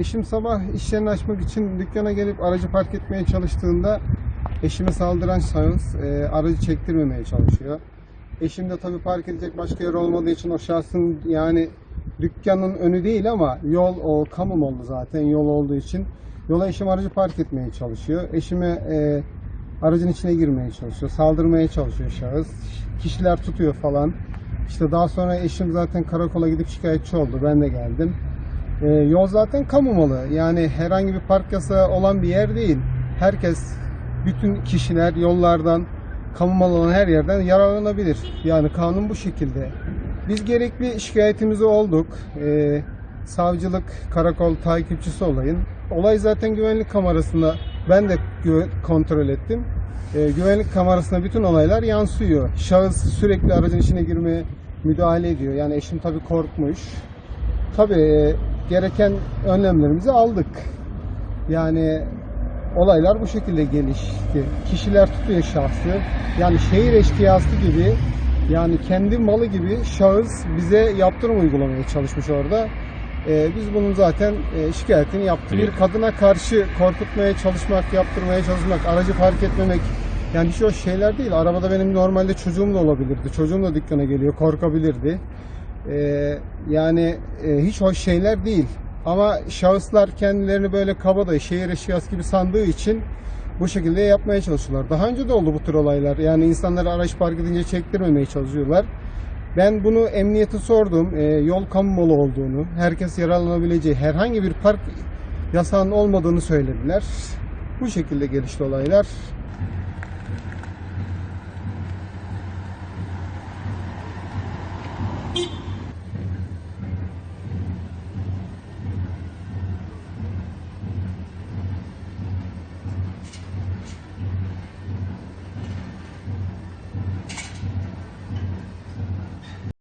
eşim sabah iş yerini açmak için dükkana gelip aracı park etmeye çalıştığında eşime saldıran şahıs e, aracı çektirmemeye çalışıyor. Eşim de tabii park edecek başka yer olmadığı için o şahsın yani dükkanın önü değil ama yol o kamu malı zaten yol olduğu için yola eşim aracı park etmeye çalışıyor. Eşime e, aracın içine girmeye çalışıyor. Saldırmaya çalışıyor şahıs. Kişiler tutuyor falan. İşte daha sonra eşim zaten karakola gidip şikayetçi oldu. Ben de geldim. Ee, yol zaten kamu malı. Yani herhangi bir park yasağı olan bir yer değil. Herkes, bütün kişiler yollardan, kamu malı olan her yerden yararlanabilir. Yani kanun bu şekilde. Biz gerekli şikayetimizi olduk. Ee, savcılık, karakol takipçisi olayın. Olay zaten güvenlik kamerasında ben de kontrol ettim. Ee, güvenlik kamerasına bütün olaylar yansıyor. Şahıs sürekli aracın içine girmeye müdahale ediyor. Yani eşim tabii korkmuş. Tabii e, gereken önlemlerimizi aldık. Yani olaylar bu şekilde gelişti. Kişiler tutuyor şahsı. Yani şehir eşkıyası gibi yani kendi malı gibi şahıs bize yaptırım uygulamaya çalışmış orada. Ee, biz bunun zaten e, şikayetini yaptık. Bir kadına karşı korkutmaya çalışmak, yaptırmaya çalışmak, aracı park etmemek yani hiç o şeyler değil. Arabada benim normalde çocuğum da olabilirdi. Çocuğum da dükkana geliyor, korkabilirdi e, yani e, hiç hoş şeyler değil. Ama şahıslar kendilerini böyle kabada şehir eşyası gibi sandığı için bu şekilde yapmaya çalışıyorlar. Daha önce de oldu bu tür olaylar. Yani insanları araç park edince çektirmemeye çalışıyorlar. Ben bunu emniyete sordum. E, yol kamu olduğunu, herkes yararlanabileceği herhangi bir park yasağının olmadığını söylediler. Bu şekilde gelişti olaylar. Beep.